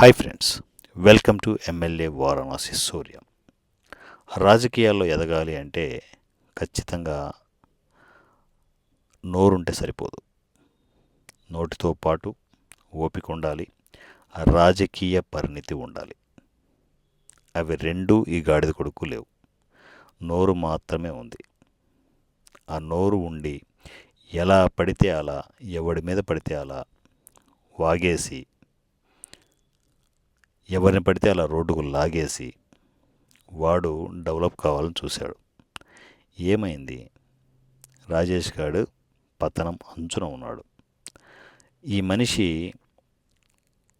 Hi friends welcome to MLA Varanasi Surya రాజకీయాల్లో ఎదగాలి అంటే ఖచ్చితంగా నోరుంటే సరిపోదు. నోటితో పాటు ఓపిక ఉండాలి రాజకీయ పరిణితి ఉండాలి. అవి రెండు ఈ గాడిద కొడుకు లేవు. నోరు మాత్రమే ఉంది. ఆ నోరు ఉండి ఎలా పడితే అలా ఎవడి మీద పడితే అలా వాగేసి ఎవరిని పడితే అలా రోడ్డుకు లాగేసి వాడు డెవలప్ కావాలని చూశాడు. ఏమైంది? రాజేష్ గారు పతనం అంచున ఉన్నాడు. ఈ మనిషి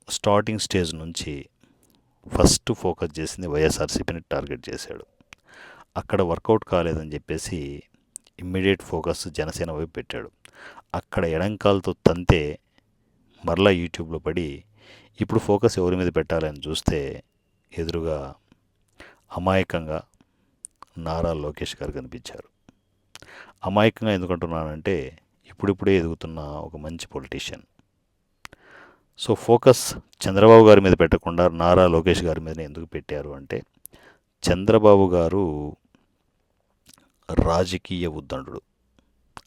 స్టార్టింగ్ స్టేజ్ నుంచి ఫస్ట్ ఫోకస్ చేసింది వైఎస్ఆర్సీపీని టార్గెట్ చేశాడు. అక్కడ వర్కౌట్ కాలేదని చెప్పేసి ఇమ్మీడియట్ ఫోకస్ జనసేన వైపు పెట్టాడు. అక్కడ ఎడంకాలతో తంతే మరలా యూట్యూబ్లో పడి ఇప్పుడు ఫోకస్ ఎవరి మీద పెట్టాలని చూస్తే ఎదురుగా అమాయకంగా నారా లోకేష్ గారు కనిపించారు. అమాయకంగా ఎందుకంటున్నానంటే ఇప్పుడిప్పుడే ఎదుగుతున్న ఒక మంచి పొలిటీషియన్ సో ఫోకస్ చంద్రబాబు గారి మీద పెట్టకుండా నారా లోకేష్ గారి మీద ఎందుకు పెట్టారు అంటే చంద్రబాబు గారు రాజకీయ ఉద్దండు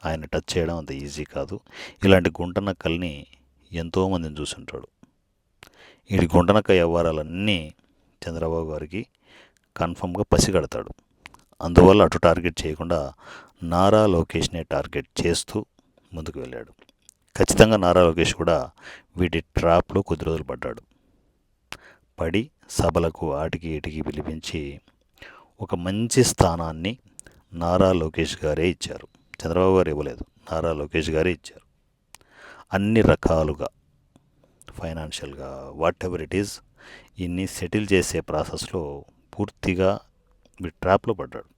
ఆయన టచ్ చేయడం అంత ఈజీ కాదు. ఇలాంటి గుంటనక్కల్ని ఎంతోమందిని చూసుంటాడు. వీడి గుంటనక్క వ్యవహారాలన్నీ చంద్రబాబు గారికి కన్ఫర్మ్గా పసిగడతాడు. అందువల్ల అటు టార్గెట్ చేయకుండా నారా లోకేష్నే టార్గెట్ చేస్తూ ముందుకు వెళ్ళాడు. ఖచ్చితంగా నారా లోకేష్ కూడా వీటి ట్రాప్లో కొద్ది రోజులు పడ్డాడు. పడి సభలకు ఆటికి ఇటికి పిలిపించి ఒక మంచి స్థానాన్ని నారా లోకేష్ గారే ఇచ్చారు. చంద్రబాబు గారు ఇవ్వలేదు. నారా లోకేష్ గారే ఇచ్చారు. అన్ని రకాలుగా ఫైనాన్షియల్గా వాట్ ఎవర్ ఇట్ ఈస్ ఇన్ని సెటిల్ చేసే ప్రాసెస్లో పూర్తిగా వీడు ట్రాప్లో పడ్డాడు.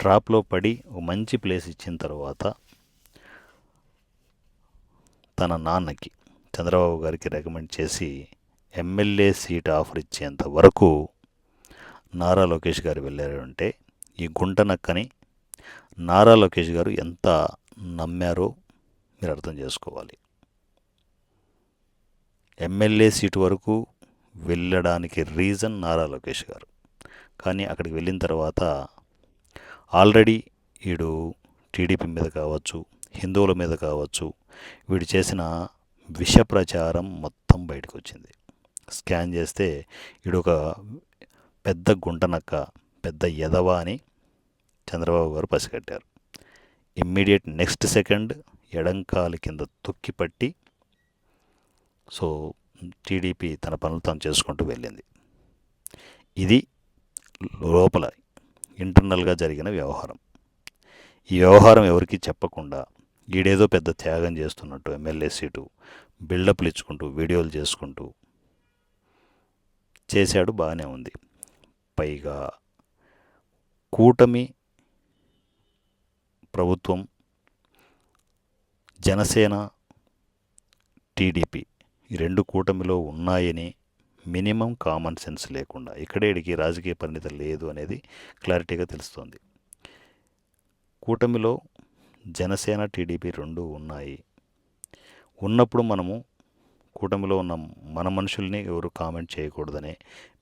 ట్రాప్లో పడి ఒక మంచి ప్లేస్ ఇచ్చిన తర్వాత తన నాన్నకి చంద్రబాబు గారికి రికమెండ్ చేసి ఎమ్మెల్యే సీట్ ఆఫర్ ఇచ్చేంత వరకు నారా లోకేష్ గారు వెళ్ళారు అంటే ఈ గుంటనక్కని నారా లోకేష్ గారు ఎంత నమ్మారో మీరు అర్థం చేసుకోవాలి. ఎమ్మెల్యే సీటు వరకు వెళ్ళడానికి రీజన్ నారా లోకేష్ గారు. కానీ అక్కడికి వెళ్ళిన తర్వాత ఆల్రెడీ వీడు టీడీపీ మీద కావచ్చు హిందువుల మీద కావచ్చు వీడు చేసిన విష ప్రచారం మొత్తం బయటకు వచ్చింది స్కాన్ చేస్తే వీడు ఒక పెద్ద గుంటనక్క పెద్ద ఎదవ అని చంద్రబాబు గారు పసిగట్టారు. ఇమ్మీడియట్ నెక్స్ట్ సెకండ్ ఎడంకాలి కింద తొక్కిపట్టి సో టీడీపీ తన పనులు తాను చేసుకుంటూ వెళ్ళింది. ఇది లోపల ఇంటర్నల్గా జరిగిన వ్యవహారం. ఈ వ్యవహారం ఎవరికి చెప్పకుండా ఈడేదో పెద్ద త్యాగం చేస్తున్నట్టు ఎమ్మెల్యే సీటు బిల్డప్లు ఇచ్చుకుంటూ వీడియోలు చేసుకుంటూ చేశాడు బాగానే ఉంది. పైగా కూటమి ప్రభుత్వం జనసేన టీడీపీ ఈ రెండు కూటమిలో ఉన్నాయని మినిమం కామన్ సెన్స్ లేకుండా ఇక్కడేడికి రాజకీయ పరిణిత లేదు అనేది క్లారిటీగా తెలుస్తోంది. కూటమిలో జనసేన టీడీపీ రెండు ఉన్నాయి. ఉన్నప్పుడు మనము కూటమిలో ఉన్న మన మనుషుల్ని ఎవరు కామెంట్ చేయకూడదనే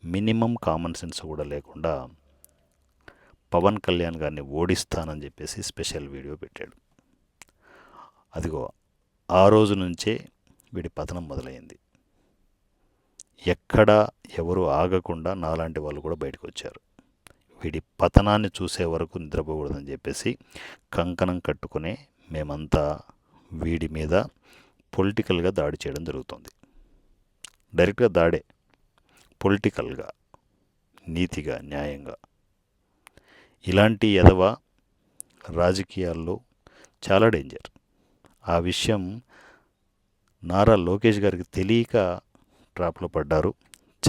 మినిమం కామన్ సెన్స్ కూడా లేకుండా పవన్ కళ్యాణ్ గారిని ఓడిస్తానని చెప్పేసి స్పెషల్ వీడియో పెట్టాడు. అదిగో ఆ రోజు నుంచే వీడి పతనం మొదలైంది. ఎక్కడ ఎవరు ఆగకుండా నాలాంటి వాళ్ళు కూడా బయటకు వచ్చారు. వీడి పతనాన్ని చూసే వరకు నిద్రపోకూడదని చెప్పేసి కంకణం కట్టుకునే మేమంతా వీడి మీద పొలిటికల్గా దాడి చేయడం జరుగుతుంది. డైరెక్ట్గా దాడే. పొలిటికల్గా నీతిగా న్యాయంగా. ఇలాంటి ఎదవ రాజకీయాల్లో చాలా డేంజర్. ఆ విషయం నారా లోకేష్ గారికి తెలియక ట్రాప్లో పడ్డారు.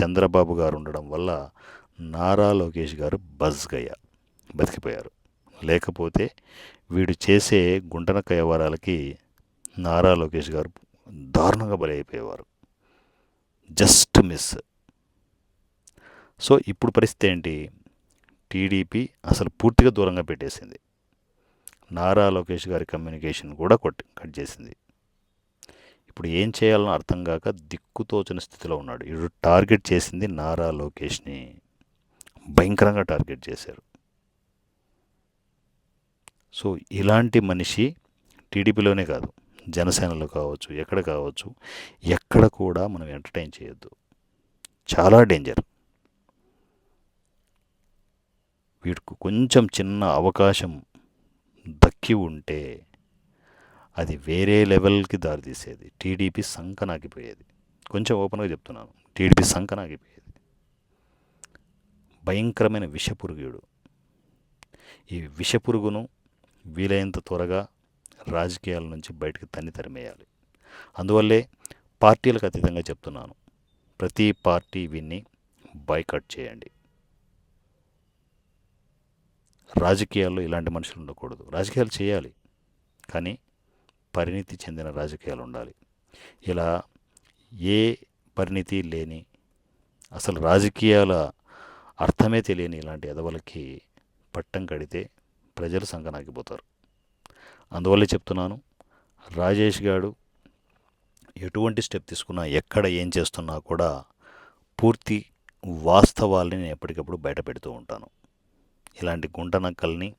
చంద్రబాబు గారు ఉండడం వల్ల నారా లోకేష్ గారు బజ్గయ్య బతికిపోయారు. లేకపోతే వీడు చేసే గుంటనక్క వ్యవహారాలకి నారా లోకేష్ గారు దారుణంగా బలి అయిపోయేవారు. Just miss. సో ఇప్పుడు పరిస్థితి ఏంటి? టీడీపీ అసలు పూర్తిగా దూరంగా పెట్టేసింది. నారా లోకేష్ గారి కమ్యూనికేషన్ కూడా కొట్ కట్ చేసింది. ఇప్పుడు ఏం చేయాలని అర్థం కాక దిక్కుతోచని స్థితిలో ఉన్నాడు. ఇప్పుడు టార్గెట్ చేసింది నారా లోకేష్ని భయంకరంగా టార్గెట్ చేశారు. సో ఇలాంటి మనిషి టీడీపీలోనే కాదు జనసేనలో కావచ్చు ఎక్కడ కావచ్చు ఎక్కడ కూడా మనం ఎంటర్టైన్ చేయొద్దు. చాలా డేంజర్. వీటికి కొంచెం చిన్న అవకాశం దక్కి ఉంటే అది వేరే లెవెల్కి దారితీసేది టీడీపీ సంకనాగిపోయేది. కొంచెం ఓపెన్గా చెప్తున్నాను. టీడీపీ సంకనాగిపోయేది. భయంకరమైన విషపురుగుడు ఈ విషపురుగును వీలైనంత త్వరగా రాజకీయాల నుంచి బయటకు తన్ని తరిమేయాలి. అందువల్లే పార్టీలకు అతీతంగా చెప్తున్నాను. ప్రతి పార్టీ వీన్ని బాయ్కట్ చేయండి. రాజకీయాల్లో ఇలాంటి మనుషులు ఉండకూడదు. రాజకీయాలు చేయాలి. కానీ పరిణితి చెందిన రాజకీయాలు ఉండాలి. ఇలా ఏ పరిణితి లేని అసలు రాజకీయాల అర్థమే తెలియని ఇలాంటి ఎదవలకి పట్టం కడితే ప్రజలు సంకనాగిపోతారు. అందువల్లే చెప్తున్నాను రాజేష్ గారు ఎటువంటి స్టెప్ తీసుకున్నా ఎక్కడ ఏం చేస్తున్నా కూడా పూర్తి వాస్తవాల్ని నేను ఎప్పటికప్పుడు బయట పెడుతూ ఉంటాను. ఇలాంటి గుంటనక్కల్ని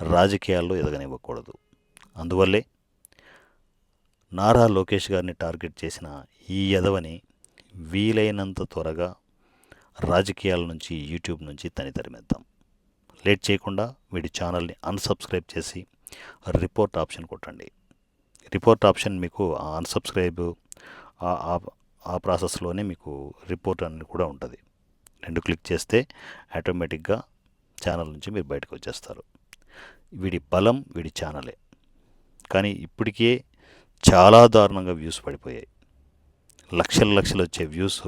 రాజకీయాల్లో ఎదగనివ్వకూడదు. అందువల్లే నారా లోకేష్ గారిని టార్గెట్ చేసిన ఈ ఎదవని వీలైనంత త్వరగా రాజకీయాల నుంచి యూట్యూబ్ నుంచి తనితరిమేద్దాం లేట్ చేయకుండా వీడి ఛానల్ని అన్సబ్స్క్రైబ్ చేసి రిపోర్ట్ ఆప్షన్ కొట్టండి. రిపోర్ట్ ఆప్షన్ మీకు అన్సబ్స్క్రైబ్ ఆ ప్రాసెస్లోనే మీకు రిపోర్ట్ అని కూడా ఉంటుంది. రెండు క్లిక్ చేస్తే ఆటోమేటిక్గా ఛానల్ నుంచి మీరు బయటకు వచ్చేస్తారు. వీడి బలం వీడి ఛానలే. కానీ ఇప్పటికే చాలా దారుణంగా వ్యూస్ పడిపోయాయి. లక్షల లక్షలు వచ్చే వ్యూస్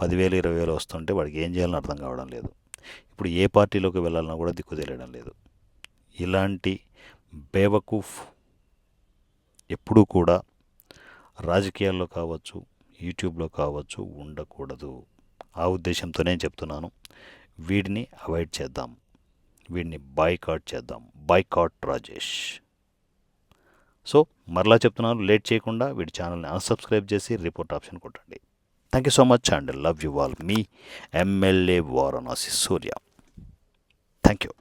పదివేలు ఇరవై వేలు వస్తుంటే వాడికి ఏం చేయాలని అర్థం కావడం లేదు. ఇప్పుడు ఏ పార్టీలోకి వెళ్ళాలన్నా కూడా దిక్కు తెలియడం లేదు. ఇలాంటి బేవకూఫ్ ఎప్పుడూ కూడా రాజకీయాల్లో కావచ్చు యూట్యూబ్లో కావచ్చు ఉండకూడదు. ఆ ఉద్దేశంతోనే చెప్తున్నాను. వీడిని అవాయిడ్ చేద్దాం. వీడిని బాయ్కాట్ చేద్దాం. బాయ్కాట్ రాజేష్. సో మరలా చెప్తున్నాను లేట్ చేయకుండా వీడి ఛానల్ని అన్సబ్స్క్రైబ్ చేసి రిపోర్ట్ ఆప్షన్ కొట్టండి. Thank you so much and love you all me MLA Varanasi Surya thank you